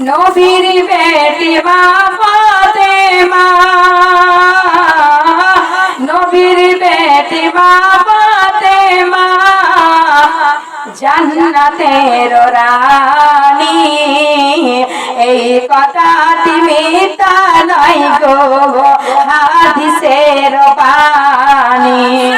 নবীর বেটি মা ফাতেমা। নবীর বেটি মা ফাতেমা। জান্নাতের রানী। এই কথাটি মিথ্যা নয় গো, হাদিসের বাণী।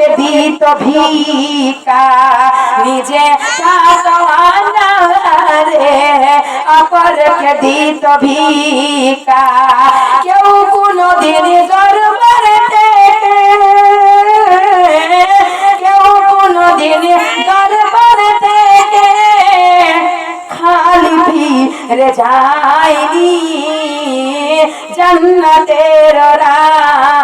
অপরকে দিত ভিকা নিজে রে অপরকে দিত ভিকা কেউ কোনো দিন দরবারে কেউ কোনো দিন দরবারে খালি ফিরে যায়নি। জন্নতের রানী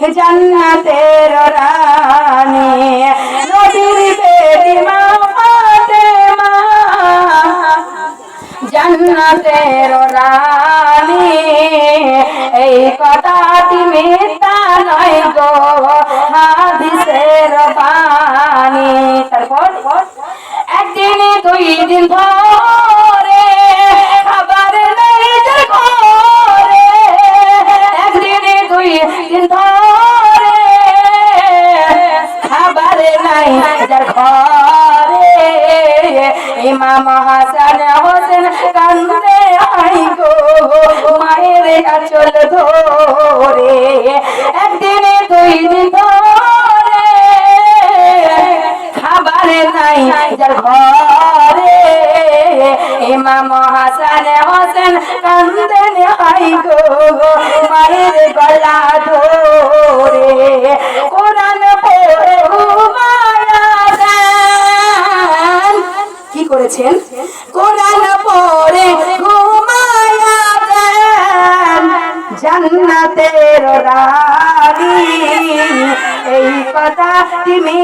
জন্নতের রানী। নদীর বেটি মা ফাতেমা। জন্নতের রানী। এই কথাটি মিথ্যা নয় গো, হাদিসের বাণী। তারপর? একদিন, দুই দিন ধরে নাই যার ঘরে। ইমাম হাসান হোসেন কান্দে আই গো, মায়ের আচল ধরে। একদিন দুই দিন ধরে খাবার নাই যার ঘরে। ইমাম হাসান হোসেন কান্দেন কোরআন পড়ে ঘুমায়া দেন জান্নাতের রানী। এই কথা তুমি